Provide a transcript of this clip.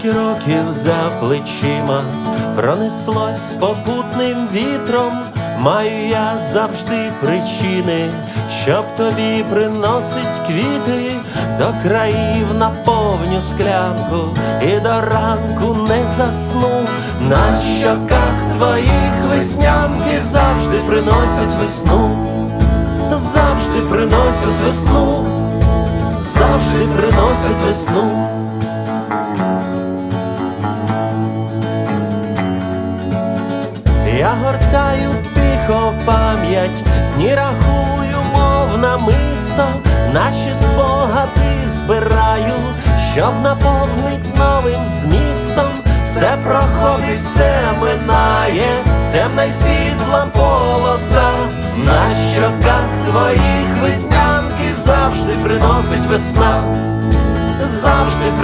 Скільки років за плечима пронеслось попутним вітром, маю я завжди причини, щоб тобі приносить квіти, до країв наповню склянку і до ранку не засну. На щоках твоїх веснянки завжди приносять весну, завжди приносять весну, завжди приносять весну. Я гортаю тихо пам'ять, дні рахую, мов намисто, наші спогади збираю, щоб наповнить новим змістом. Все проходить, все минає, темна й світла полоса. На щоках твоїх веснянки завжди приносить весна, завжди приносить.